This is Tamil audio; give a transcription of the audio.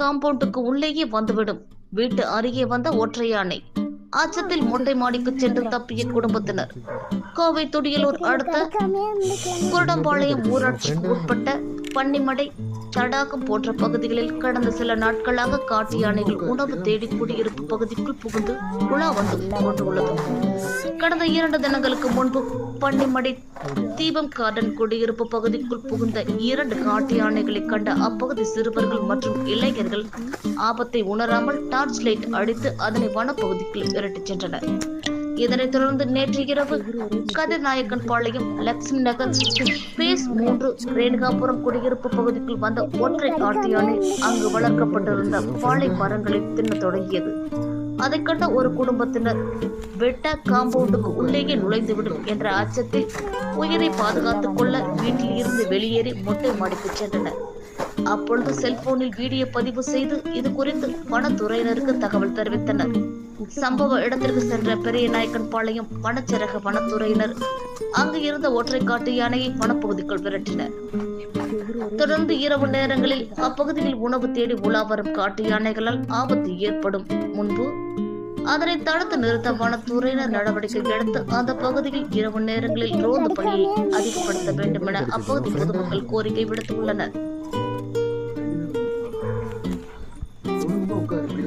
காம்பவுண்டுக்கு உள்ளேயே வந்துவிடும். வீட்டு அருகே வந்த ஒற்றை யானை அச்சத்தில் மொட்டை மாடிக்கு சென்று தப்பிய குடும்பத்தினர். கோவை துடியலூர் அடுத்த குருடம்பாளையம் ஊராட்சிக்கு உட்பட்ட பன்னிமடை தடாகம் போன்ற பகுதிகளில் கடந்த சில நாட்களாக காட்டு யானைகள் உணவு தேடி குடியிருப்பு பகுதிக்குள் புகுந்து உலா வந்து கொண்டுள்ளது கடந்த இரண்டு தினங்களுக்கு முன்பு பன்னிமடை தீபம் கார்டன் குடியிருப்பு பகுதிக்குள் புகுந்த இரண்டு காட்டு யானைகளை கண்ட அப்பகுதி சிறுவர்கள் மற்றும் இளைஞர்கள் ஆபத்தை உணராமல் டார்ச் லைட் அடித்து அதனை வனப்பகுதிக்குள் விரட்டிச் சென்றனர். இதனைத் தொடர்ந்து நேற்று இரவு கதிர்நாயக்கன் பாளையம் லட்சுமி நகர் பேஸ் மூன்று ரேணுகாபுரம் குடியிருப்பு பகுதிக்குள் வந்த ஒற்றை காட்டியானை அங்கு வளர்க்கப்பட்டிருந்த வாழை மரங்களை தின்னத் தொடங்கியது. அதைக் கண்ட ஒரு குடும்பத்தினர் வெட்ட காம்பவுண்டுக்கு உள்ளேயே நுழைந்துவிடும் என்ற அச்சத்தில் உயிரை பாதுகாத்துக் கொள்ள வீட்டில் இருந்து வெளியேறி மொட்டை மாடிக்கு சென்றனர். அப்பொழுது செல்போனில் வீடியோ பதிவு செய்து இது குறித்து வனத்துறையினருக்கு தகவல் தெரிவித்தனர். சம்பவ இடத்திற்கு சென்ற பெரிய நாயக்கன் பாளையம் வனச்சரக வனத்துறையினர். அங்கு இருந்த ஒற்றை காட்டு யானையை வனப்பகுதிக்குள் விரட்டினர். தொடர்ந்து இரவு நேரங்களில் அப்பகுதியில் உணவு தேடி உலா வரும் காட்டு யானைகளால் ஆபத்து ஏற்படும். முன்பு அதனை தடுத்து நிறுத்த வனத்துறையினர் நடவடிக்கை எடுத்து அந்த பகுதியில் இரவு நேரங்களில் ரோந்து பணியை அதிகப்படுத்த வேண்டும் என அப்பகுதி பொதுமக்கள் கோரிக்கை விடுத்துள்ளனர். உட்காரு.